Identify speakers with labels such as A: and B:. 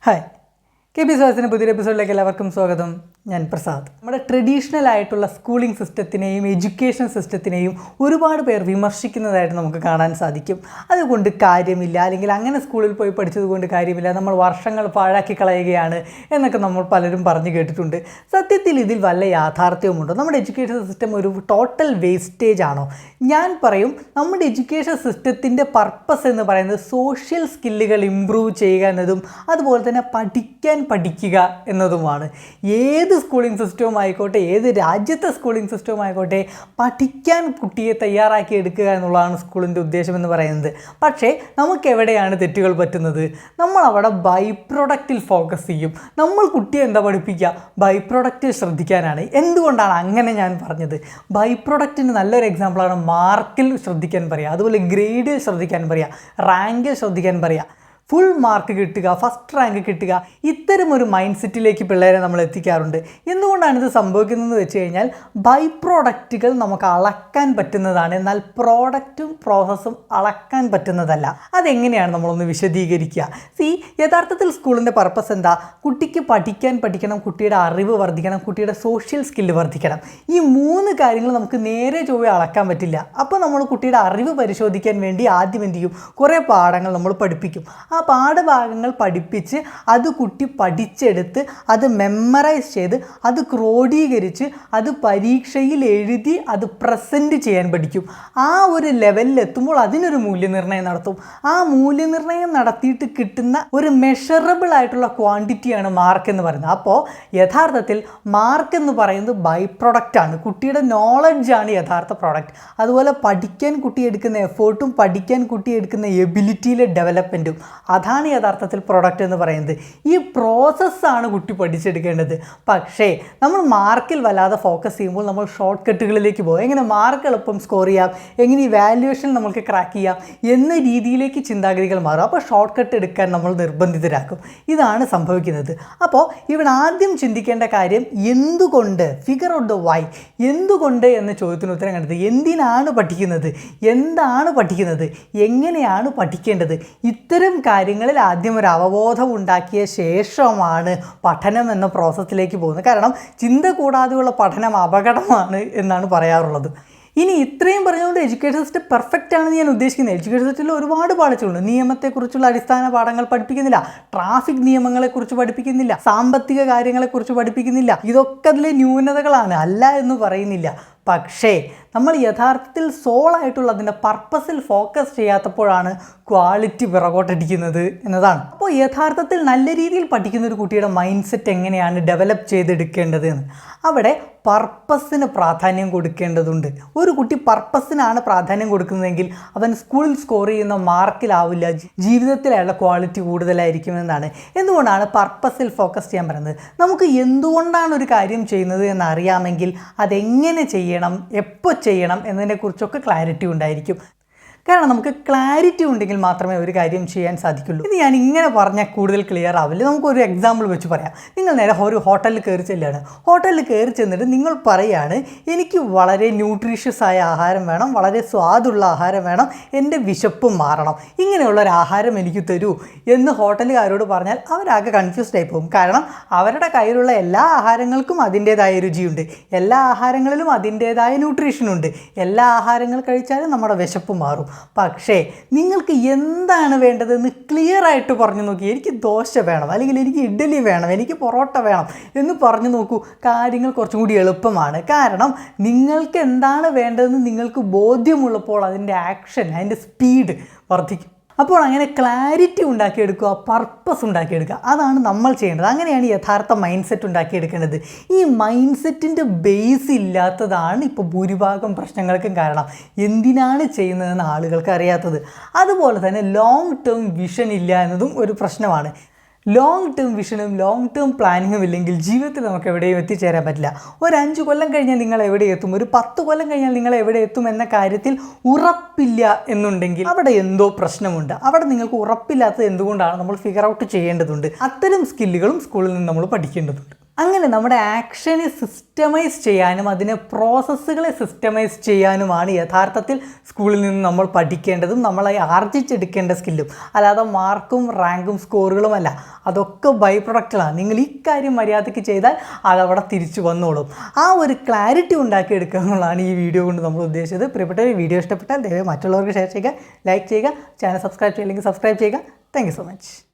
A: Hej. K P സ്വാസിന് പുതിയൊരു എപ്പിസോഡിലേക്ക് എല്ലാവർക്കും സ്വാഗതം. ഞാൻ പ്രസാദ്. നമ്മുടെ ട്രഡീഷണൽ ആയിട്ടുള്ള സ്കൂളിംഗ് സിസ്റ്റത്തിനെയും എഡ്യൂക്കേഷൻ സിസ്റ്റത്തിനെയും ഒരുപാട് പേർ വിമർശിക്കുന്നതായിട്ട് നമുക്ക് കാണാൻ സാധിക്കും. അതുകൊണ്ട് കാര്യമില്ല. അല്ലെങ്കിൽ അങ്ങനെ സ്കൂളിൽ പോയി പഠിച്ചതുകൊണ്ട് കാര്യമില്ല. നമ്മൾ വർഷങ്ങൾ പാഴാക്കി കളയുകയാണ് എന്നൊക്കെ നമ്മൾ പലരും പറഞ്ഞു കേട്ടിട്ടുണ്ട്. സത്യത്തിൽ ഇതിൽ വല്ല യാഥാർത്ഥ്യവുമുണ്ടോ? നമ്മുടെ എഡ്യൂക്കേഷൻ സിസ്റ്റം ഒരു ടോട്ടൽ വേസ്റ്റേജ് ആണോ? ഞാൻ പറയും നമ്മുടെ എഡ്യൂക്കേഷൻ സിസ്റ്റത്തിന്റെ പർപ്പസ് എന്ന് പറയുന്നത് സോഷ്യൽ സ്കില്ലുകൾ ഇമ്പ്രൂവ് ചെയ്യുക എന്നതും അതുപോലെ തന്നെ പഠിക്കാൻ പഠിക്കുക എന്നതുമാണ്. ഏത് സ്കൂളിംഗ് സിസ്റ്റവും ആയിക്കോട്ടെ ഏത് രാജ്യത്തെ സ്കൂളിംഗ് സിസ്റ്റവും ആയിക്കോട്ടെ പഠിക്കാൻ കുട്ടിയെ തയ്യാറാക്കി എടുക്കുക എന്നുള്ളതാണ് സ്കൂളിന്റെ ഉദ്ദേശം എന്ന് പറയുന്നത്. പക്ഷേ നമുക്ക് എവിടെയാണ് തെറ്റുകൾ പറ്റുന്നത്? നമ്മൾ അവിടെ ബൈ പ്രൊഡക്റ്റിൽ ഫോക്കസ് ചെയ്യും. നമ്മൾ കുട്ടിയെ എന്താ പഠിപ്പിക്കുക? ബൈ പ്രൊഡക്റ്റിൽ ശ്രദ്ധിക്കാനാണ്. എന്തുകൊണ്ടാണ് അങ്ങനെ ഞാൻ പറഞ്ഞത്? ബൈ പ്രൊഡക്റ്റിന് നല്ലൊരു എക്സാമ്പിളാണ് മാർക്കിൽ ശ്രദ്ധിക്കാൻ പറയുക അതുപോലെ ഗ്രേഡിൽ ശ്രദ്ധിക്കാൻ പറയുക റാങ്കിൽ ശ്രദ്ധിക്കാൻ പറയുക ഫുൾ മാർക്ക് കിട്ടുക ഫസ്റ്റ് റാങ്ക് കിട്ടുക ഇത്തരം ഒരു മൈൻഡ് സെറ്റിലേക്ക് പിള്ളേരെ നമ്മൾ എത്തിക്കാറുണ്ട്. എന്തുകൊണ്ടാണ് ഇത് സംഭവിക്കുന്നതെന്ന് വെച്ച് കഴിഞ്ഞാൽ ബൈ പ്രോഡക്റ്റുകൾ നമുക്ക് അളക്കാൻ പറ്റുന്നതാണ്. എന്നാൽ പ്രോഡക്റ്റും പ്രോസസ്സും അളക്കാൻ പറ്റുന്നതല്ല. അതെങ്ങനെയാണ് നമ്മളൊന്ന് വിശദീകരിക്കുക? സി യഥാർത്ഥത്തിൽ സ്കൂളിന്റെ പർപ്പസ് എന്താ? കുട്ടിക്ക് പഠിക്കാൻ പഠിക്കണം കുട്ടിയുടെ അറിവ് വർദ്ധിക്കണം കുട്ടിയുടെ സോഷ്യൽ സ്കില്ല് വർദ്ധിക്കണം. ഈ മൂന്ന് കാര്യങ്ങൾ നമുക്ക് നേരെ ചൊവ്വ അളക്കാൻ പറ്റില്ല. അപ്പോൾ നമ്മൾ കുട്ടിയുടെ അറിവ് പരിശോധിക്കാൻ വേണ്ടി ആദ്യം എന്ത് ചെയ്യും? കുറേ പാഠങ്ങൾ നമ്മൾ പഠിപ്പിക്കും. ആ പാഠഭാഗങ്ങൾ പഠിപ്പിച്ച് അത് കുട്ടി പഠിച്ചെടുത്ത് അത് മെമ്മറൈസ് ചെയ്ത് അത് ക്രോഡീകരിച്ച് അത് പരീക്ഷയിൽ എഴുതി അത് പ്രസന്റ് ചെയ്യാൻ പഠിക്കും. ആ ഒരു ലെവലിൽ എത്തുമ്പോൾ അതിനൊരു മൂല്യനിർണയം നടത്തും. ആ മൂല്യനിർണയം നടത്തിയിട്ട് കിട്ടുന്ന ഒരു മെഷറബിൾ ആയിട്ടുള്ള ക്വാണ്ടിറ്റിയാണ് മാർക്ക് എന്ന് പറയുന്നത്. അപ്പോൾ യഥാർത്ഥത്തിൽ മാർക്ക് എന്ന് പറയുന്നത് ബൈ പ്രൊഡക്റ്റാണ് കുട്ടിയുടെ നോളജാണ് യഥാർത്ഥ പ്രൊഡക്റ്റ് അതുപോലെ പഠിക്കാൻ കുട്ടി എടുക്കുന്ന എഫേർട്ടും പഠിക്കാൻ കുട്ടി എടുക്കുന്ന എബിലിറ്റിയിലെ ഡെവലപ്മെന്റും അതാണ് യഥാർത്ഥത്തിൽ പ്രൊഡക്റ്റ് എന്ന് പറയുന്നത്. ഈ പ്രോസസ്സാണ് കുട്ടി പഠിച്ചെടുക്കേണ്ടത്. പക്ഷേ നമ്മൾ മാർക്കിൽ വല്ലാതെ ഫോക്കസ് ചെയ്യുമ്പോൾ നമ്മൾ ഷോർട്ട് കട്ടുകളിലേക്ക് പോകും. എങ്ങനെ മാർക്ക് എളുപ്പം സ്കോർ ചെയ്യാം? എങ്ങനെ ഈ വാല്യുവേഷൻ നമുക്ക് ക്രാക്ക് ചെയ്യാം? എന്ന രീതിയിലേക്ക് ചിന്താഗതികൾ മാറും. അപ്പോൾ ഷോർട്ട് കട്ട് എടുക്കാൻ നമ്മൾ നിർബന്ധിതരാക്കും. ഇതാണ് സംഭവിക്കുന്നത്. അപ്പോൾ ഇവിടെ ആദ്യം ചിന്തിക്കേണ്ട കാര്യം എന്തുകൊണ്ട് ഫിഗർ ഔട്ട് ദ വൈ എന്തുകൊണ്ട് എന്ന ചോദ്യത്തിന് ഉത്തരം കണ്ടത്? എന്തിനാണ് പഠിക്കുന്നത്? എന്താണ് പഠിക്കുന്നത്? എങ്ങനെയാണ് പഠിക്കേണ്ടത്? ഇത്തരം കാര്യങ്ങളിൽ ആദ്യം ഒരു അവബോധം ഉണ്ടാക്കിയ ശേഷമാണ് പഠനം എന്ന പ്രോസസ്സിലേക്ക് പോകുന്നത്. കാരണം ചിന്ത കൂടാതെയുള്ള പഠനം അപകടമാണ് എന്നാണ് പറയാറുള്ളത്. ഇനി ഇത്രയും പറഞ്ഞുകൊണ്ട് എഡ്യൂക്കേഷൻ സിസ്റ്റം പെർഫെക്റ്റ് ആണെന്ന് ഞാൻ ഉദ്ദേശിക്കുന്നത്. എഡ്യൂക്കേഷൻ സിസ്റ്റത്തിൽ ഒരുപാട് പാഠങ്ങളുണ്ട് നിയമത്തെക്കുറിച്ചുള്ള അടിസ്ഥാന പാഠങ്ങൾ പഠിപ്പിക്കുന്നില്ല. ട്രാഫിക് നിയമങ്ങളെക്കുറിച്ച് പഠിപ്പിക്കുന്നില്ല. സാമ്പത്തിക കാര്യങ്ങളെക്കുറിച്ച് പഠിപ്പിക്കുന്നില്ല. ഇതൊക്കെ അതിലെ ന്യൂനതകളാണ്. അല്ല എന്ന് പറയുന്നില്ല. പക്ഷേ നമ്മൾ യഥാർത്ഥത്തിൽ സോളായിട്ടുള്ള അതിന്റെ പർപ്പസിൽ ഫോക്കസ് ചെയ്യാത്തപ്പോഴാണ് ക്വാളിറ്റി പിറകോട്ടടിക്കുന്നത് എന്നതാണ്. അപ്പോൾ യഥാർത്ഥത്തിൽ നല്ല രീതിയിൽ പഠിക്കുന്ന ഒരു കുട്ടിയുടെ മൈൻഡ് സെറ്റ് എങ്ങനെയാണ് ഡെവലപ്പ് ചെയ്തെടുക്കേണ്ടത് എന്ന്? അവിടെ പർപ്പസിന് പ്രാധാന്യം കൊടുക്കേണ്ടതുണ്ട്. ഒരു കുട്ടി പർപ്പസിനാണ് പ്രാധാന്യം കൊടുക്കുന്നതെങ്കിൽ അവൻ സ്കൂളിൽ സ്കോർ ചെയ്യുന്ന മാർക്കിലാവില്ല ജീവിതത്തിൽ അയാളുടെ ക്വാളിറ്റി കൂടുതലായിരിക്കുമെന്നാണ്. എന്തുകൊണ്ടാണ് പർപ്പസിൽ ഫോക്കസ് ചെയ്യാൻ പറയുന്നത്? നമുക്ക് എന്തുകൊണ്ടാണ് ഒരു കാര്യം ചെയ്യുന്നത് എന്നറിയാമെങ്കിൽ അതെങ്ങനെ ചെയ്യണം എപ്പോൾ ചെയ്യണം എന്നതിനെക്കുറിച്ചൊക്കെ ക്ലാരിറ്റി ഉണ്ടായിരിക്കും. കാരണം നമുക്ക് ക്ലാരിറ്റി ഉണ്ടെങ്കിൽ മാത്രമേ ഒരു കാര്യം ചെയ്യാൻ സാധിക്കുള്ളൂ. ഇത് ഞാൻ ഇങ്ങനെ പറഞ്ഞാൽ കൂടുതൽ ക്ലിയർ ആവില്ല. നമുക്കൊരു എക്സാമ്പിൾ വെച്ച് പറയാം. നിങ്ങൾ നേരെ ഒരു ഹോട്ടലിൽ കയറി ചെല്ലുകയാണ്. ഹോട്ടലിൽ കയറി ചെന്നിട്ട് നിങ്ങൾ പറയാണ് എനിക്ക് വളരെ ന്യൂട്രീഷ്യസ് ആയ ആഹാരം വേണം വളരെ സ്വാദുള്ള ആഹാരം വേണം എന്റെ വിശപ്പ് മാറണം. ഇങ്ങനെയുള്ള ഒരു ആഹാരം എനിക്ക് തരൂ എന്ന് ഹോട്ടലുകാരോട് പറഞ്ഞാൽ അവരാകെ കൺഫ്യൂസ്ഡ് ആയി പോകും. കാരണം അവരുടെ കയ്യിലുള്ള എല്ലാ ആഹാരങ്ങൾക്കും അതിന്റേതായ രുചിയുണ്ട്. എല്ലാ ആഹാരങ്ങളിലും അതിന്റേതായ ന്യൂട്രീഷനുണ്ട് എല്ലാ ആഹാരങ്ങൾ കഴിച്ചാലും നമ്മുടെ വിശപ്പ് മാറും. പക്ഷേ നിങ്ങൾക്ക് എന്താണ് വേണ്ടതെന്ന് ക്ലിയർ ആയിട്ട് പറഞ്ഞു നോക്കി. എനിക്ക് ദോശ വേണം അല്ലെങ്കിൽ എനിക്ക് ഇഡ്ഡലി വേണം എനിക്ക് പൊറോട്ട വേണം എന്ന് പറഞ്ഞു നോക്കൂ. കാര്യങ്ങൾ കുറച്ചും കൂടി എളുപ്പമാണ്. കാരണം നിങ്ങൾക്ക് എന്താണ് വേണ്ടതെന്ന് നിങ്ങൾക്ക് ബോധ്യമുള്ളപ്പോൾ അതിന്റെ ആക്ഷൻ അതിന്റെ സ്പീഡ് വർദ്ധിക്കും. അപ്പോൾ അങ്ങനെ ക്ലാരിറ്റി ഉണ്ടാക്കിയെടുക്കുക പർപ്പസ് ഉണ്ടാക്കിയെടുക്കുക. അതാണ് നമ്മൾ ചെയ്യേണ്ടത്. അങ്ങനെയാണ് യഥാർത്ഥ മൈൻഡ് സെറ്റ് ഉണ്ടാക്കിയെടുക്കേണ്ടത്. ഈ മൈൻഡ് സെറ്റിന്റെ ബേസ് ഇല്ലാത്തതാണ് ഇപ്പോൾ ഭൂരിഭാഗം പ്രശ്നങ്ങൾക്കും കാരണം. എന്തിനാണ് ചെയ്യുന്നതെന്ന് ആളുകൾക്ക് അറിയാത്തത്. അതുപോലെ തന്നെ ലോങ് ടേം വിഷൻ ഇല്ല എന്നതും ഒരു പ്രശ്നമാണ്. ലോങ് ടേം വിഷനും ലോങ് ടേം പ്ലാനിങ്ങും ഇല്ലെങ്കിൽ ജീവിതത്തിൽ നമുക്ക് എവിടെയും എത്തിച്ചേരാൻ പറ്റില്ല. ഒരു അഞ്ച് കൊല്ലം കഴിഞ്ഞാൽ നിങ്ങൾ എവിടെ എത്തും? ഒരു പത്ത് കൊല്ലം കഴിഞ്ഞാൽ നിങ്ങൾ എവിടെ എത്തും എന്ന കാര്യത്തിൽ ഉറപ്പില്ല എന്നുണ്ടെങ്കിൽ അവിടെ എന്തോ പ്രശ്നമുണ്ട്. അവിടെ നിങ്ങൾക്ക് ഉറപ്പില്ലാത്തത് എന്തുകൊണ്ടാണ് നമ്മൾ ഫിഗർ ഔട്ട് ചെയ്യേണ്ടതുണ്ട്? അത്തരം സ്കില്ലുകളും സ്കൂളിൽ നിന്ന് നമ്മൾ പഠിക്കേണ്ടതുണ്ട്. അങ്ങനെ നമ്മുടെ ആക്ഷനെ സിസ്റ്റമൈസ് ചെയ്യാനും അതിനെ പ്രോസസ്സുകളെ സിസ്റ്റമൈസ് ചെയ്യാനുമാണ് യഥാർത്ഥത്തിൽ സ്കൂളിൽ നിന്ന് നമ്മൾ പഠിക്കേണ്ടതും നമ്മളെ ആർജിച്ചെടുക്കേണ്ട സ്കില്ലും. അല്ലാതെ മാർക്കും റാങ്കും സ്കോറുകളുമല്ല അതൊക്കെ ബൈ പ്രൊഡക്റ്റുകളാണ് നിങ്ങൾ ഈ കാര്യം മര്യാദയ്ക്ക് ചെയ്താൽ അതവിടെ തിരിച്ചു വന്നോളും. ആ ഒരു ക്ലാരിറ്റി ഉണ്ടാക്കിയെടുക്കുക എന്നുള്ളതാണ് ഈ വീഡിയോ കൊണ്ട് നമ്മൾ ഉദ്ദേശിച്ചത്. പ്രിയപ്പെട്ട ഒരു വീഡിയോ ഇഷ്ടപ്പെട്ടാൽ ദയവായി മറ്റുള്ളവർക്ക് ഷെയർ ചെയ്യുക ലൈക്ക് ചെയ്യുക ചാനൽ സബ്സ്ക്രൈബ് ചെയ്യില്ലെങ്കിൽ സബ്സ്ക്രൈബ് ചെയ്യുക. Thank so much.